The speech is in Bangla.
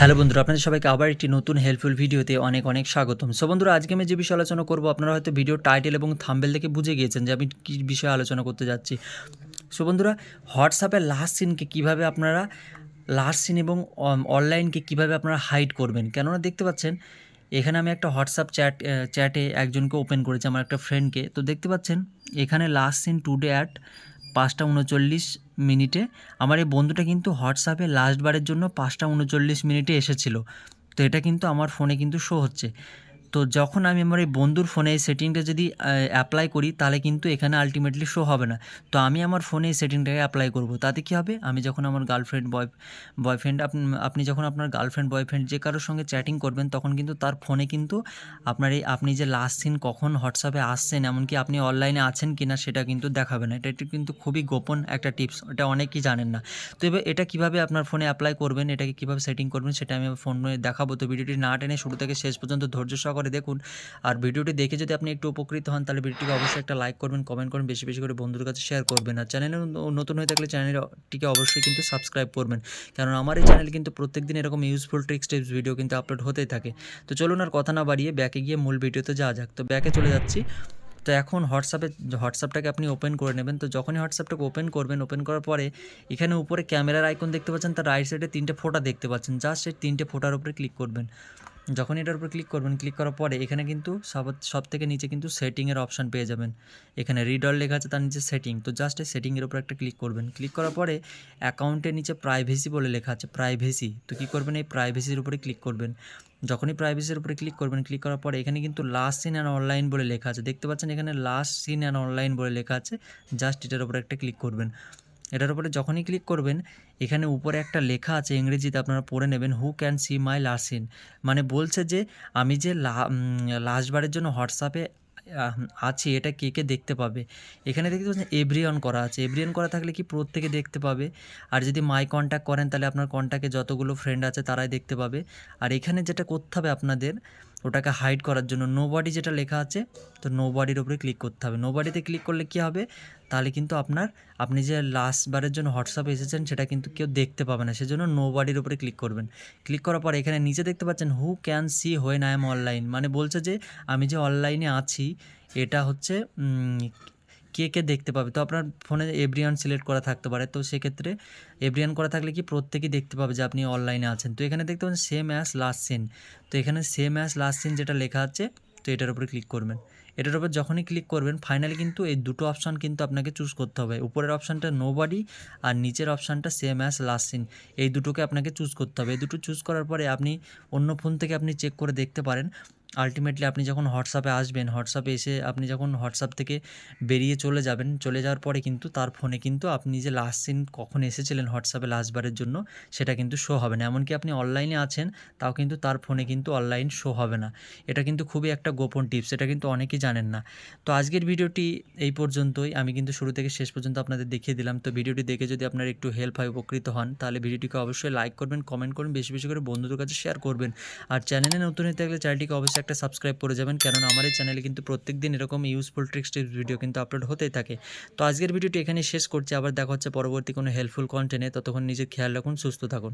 হ্যালো বন্ধুরা, আপনাদের সবাইকে আবার একটি নতুন হেল্পফুল ভিডিওতে অনেক অনেক স্বাগতম। সো বন্ধুরা, আজকে আমি যে বিষয়ে আলোচনা করব, আপনারা হয়তো ভিডিও টাইটেল এবং থাম্বেল দেখে বুঝে গিয়েছেন যে আমি কী বিষয়ে আলোচনা করতে যাচ্ছি। সো বন্ধুরা হোয়াটসঅ্যাপের লাস্ট সিনকে কীভাবে আপনারা লাস্ট সিন এবং অনলাইনকে কীভাবে আপনারা হাইড করবেন? কেননা দেখতে পাচ্ছেন, এখানে আমি একটা হোয়াটসঅ্যাপ চ্যাট চ্যাটে একজনকে ওপেন করেছি, আমার একটা ফ্রেন্ডকে তো দেখতে পাচ্ছেন, এখানে লাস্ট সিন টুডে অ্যাট পাঁচটা উনচল্লিশ মিনিটে। আমার এই বন্ধুটা কিন্তু হোয়াটসঅ্যাপে লাস্টবারের জন্য পাঁচটা উনচল্লিশ মিনিটে এসেছিল। তো এটা কিন্তু আমার ফোনে কিন্তু শো হচ্ছে। তো যখন আমি আমার এই বন্ধুর ফোনে এই সেটিংটা যদি অ্যাপ্লাই করি, তাহলে কিন্তু এখানে আলটিমেটলি শো হবে না। তো আমি আমার ফোনে এই সেটিংটাকে অ্যাপ্লাই করব। তাতে কী হবে? আমি যখন আমার গার্লফ্রেন্ড বয় বয়ফ্রেন্ড আপনি যখন আপনার গার্লফ্রেন্ড বয়ফ্রেন্ড যে কারোর সঙ্গে চ্যাটিং করবেন, তখন কিন্তু তার ফোনে কিন্তু আপনার এই, আপনি যে লাস্ট সিন কখন হোয়াটসঅ্যাপে আসছেন, এমনকি আপনি অনলাইনে আছেন কি না সেটা কিন্তু দেখাবে না। এটা কিন্তু খুবই গোপন একটা টিপস এটা অনেকেই জানেন না। তো এবার এটা কীভাবে আপনার ফোনে অ্যাপ্লাই করবেন, এটাকে কীভাবে সেটিং করবেন, সেটা আমি ফোনে দেখাবো। তো ভিডিওটি না টেনে শুরু থেকে শেষ পর্যন্ত ধৈর্য সহকারে দেখুন। আর ভিডিওটি দেখে যদি আপনি একটু উপকৃত হন, তাহলে ভিডিওটিকে অবশ্যই একটা লাইক করবেন কমেন্ট করবেন, বেশি বেশি করে বন্ধুদের কাছে শেয়ার করবেন। আর চ্যানেলে নতুন হয়ে থাকলে চ্যানেলটিকে অবশ্যই কিন্তু সাবস্ক্রাইব করবেন। কারণ আমার এই চ্যানেলে কিন্তু প্রত্যেক দিন এরকম ইউজফুল ট্রিক্স টিপস ভিডিও কিন্তু আপলোড হতেই থাকে। তো চলুন আর কথা না বাড়িয়ে ব্যাকে গিয়ে মূল ভিডিওতে যাওয়া যাক। তো ব্যাকে চলে যাচ্ছি। তো এখন হোয়াটসঅ্যাপে হোয়াটসঅ্যাপটাকে আপনি ওপেন করে নেবেন। তো যখনই হোয়াটসঅ্যাপটাকে ওপেন করবেন ওপেন করার পরে এখানে উপরে ক্যামেরার আইকন দেখতে পাচ্ছেন, তার রাইট সাইডে তিনটে ফোটা দেখতে পাচ্ছেন। জাস্ট সেই তিনটে ফোটার উপরে ক্লিক করবেন। যখন এটার উপর ক্লিক করবেন ক্লিক করার পরে এখানে কিন্তু সব সব থেকে নিচে কিন্তু সেটিংয়ের অপশান পেয়ে যাবেন। এখানে রিডল লেখা আছে, তার নিচে সেটিং তো জাস্ট এই সেটিংয়ের উপর একটা ক্লিক করবেন। ক্লিক করার পরে অ্যাকাউন্টের নিচে প্রাইভেসি বলে লেখা আছে প্রাইভেসি তো কী করবেন, এই প্রাইভেসির উপরে ক্লিক করবেন। যখনই প্রাইভেসির উপরে ক্লিক করবেন ক্লিক করার পরে এখানে কিন্তু লাস্ট সিন অ্যান্ড অনলাইন বলে লেখা আছে। দেখতে পাচ্ছেন এখানে লাস্ট সিন অ্যান্ড অনলাইন বলে লেখা আছে। জাস্ট এটার উপরে একটা ক্লিক করবেন। এটার উপরে যখনই ক্লিক করবেন, এখানে উপরে একটা লেখা আছে ইংরেজিতে আপনারা পড়ে নেবেন who can see my last মানে বলছে যে, আমি যে লাস্টবারের জন্য হোয়াটসঅ্যাপে আছি, এটা কে কে দেখতে পাবে? এখানে দেখতে পাচ্ছেন এভরিওয়ান করা আছে। এভরিওয়ান করা থাকলে কি প্রত্যেকে দেখতে পাবে? আর যদি মাই কন্ট্যাক্ট করেন, তাহলে আপনার কন্ট্যাক্টে যতগুলো ফ্রেন্ড আছে, তারাই দেখতে পাবে। আর এখানে যেটা করতে হবে আপনাদের ওটাকে হাইড করার জন্য নো বডি যেটা লেখা আছে, তো নো বডির উপরে ক্লিক করতে হবে। নো বডিতে ক্লিক করলে কী হবে? তাহলে কিন্তু আপনার, আপনি যে লাস্টবারের জন্য হোয়াটসঅ্যাপ এসেছেন, সেটা কিন্তু কেউ দেখতে পাবে না। সেজন্য নো বডির উপরে ক্লিক করবেন। ক্লিক করার পর এখানে নিচে দেখতে পাচ্ছেন who can see when I am online মানে বলছে যে, আমি যে অনলাইনে আছি, এটা হচ্ছে কে কে দেখতে পাবে? তো আপনার ফোনে এভরিয়ান সিলেক্ট করা থাকতে পারে। তো সেক্ষেত্রে এভরিয়ান করা থাকলে কি প্রত্যেকেই দেখতে পাবে যে আপনি অনলাইনে আছেন? তো এখানে দেখতে পাবেন সেম অ্যাস লাস্ট সিন তো এখানে সেম অ্যাস লাস্ট সিন যেটা লেখা আছে, তো এটার উপরে ক্লিক করবেন। এটার উপর যখনই ক্লিক করবেন ফাইনালি কিন্তু এই দুটো অপশান কিন্তু আপনাকে চুজ করতে হবে। উপরের অপশানটা নো বডি আর নিচের অপশানটা সেম অ্যাস লাস্ট সিন এই দুটোকে আপনাকে চুজ করতে হবে। এই দুটো চুজ করার পরে আপনি অন্য ফোন থেকে আপনি চেক করে দেখতে পারেন। আলটিমেটলি আপনি যখন হোয়াটসঅ্যাপে আসবেন হোয়াটসঅ্যাপে এসে আপনি যখন হোয়াটসঅ্যাপ থেকে বেরিয়ে চলে যাবেন, চলে যাওয়ার পরে কিন্তু তার ফোনে কিন্তু আপনি যে লাস্ট সিন কখন এসেছিলেন হোয়াটসঅ্যাপে লাস্টবারের জন্য, সেটা কিন্তু শো হবে না। এমনকি আপনি অনলাইনে আছেন, তাও কিন্তু তার ফোনে কিন্তু অনলাইন শো হবে না। এটা কিন্তু খুবই একটা গোপন টিপস এটা কিন্তু অনেকেই জানেন না। তো আজকের ভিডিওটি এই পর্যন্তই। আমি কিন্তু শুরু থেকে শেষ পর্যন্ত আপনাদের দেখিয়ে দিলাম। তো ভিডিওটি দেখে যদি আপনার একটু হেল্প হয়, উপকৃত হন, তাহলে ভিডিওটিকে অবশ্যই লাইক করবেন কমেন্ট করবেন বেশি বেশি করে বন্ধুদের কাছে শেয়ার করবেন। আর চ্যানেলে নতুন হতে থাকলে চ্যানেলটিকে অবশ্যই একটা সাবস্ক্রাইব করে যাবেন। কেননা আমার এই চ্যানেলে কিন্তু প্রত্যেক দিন এরকম ইউজফুল ট্রিক্স টিপস ভিডিও কিন্তু আপলোড হতেই থাকে। তো আজকের ভিডিওটি এখানে শেষ করছি। আবার দেখা হচ্ছে পরবর্তী কোনো হেল্পফুল কন্টেন্টে ততক্ষণ নিজের খেয়াল রাখুন, সুস্থ থাকুন।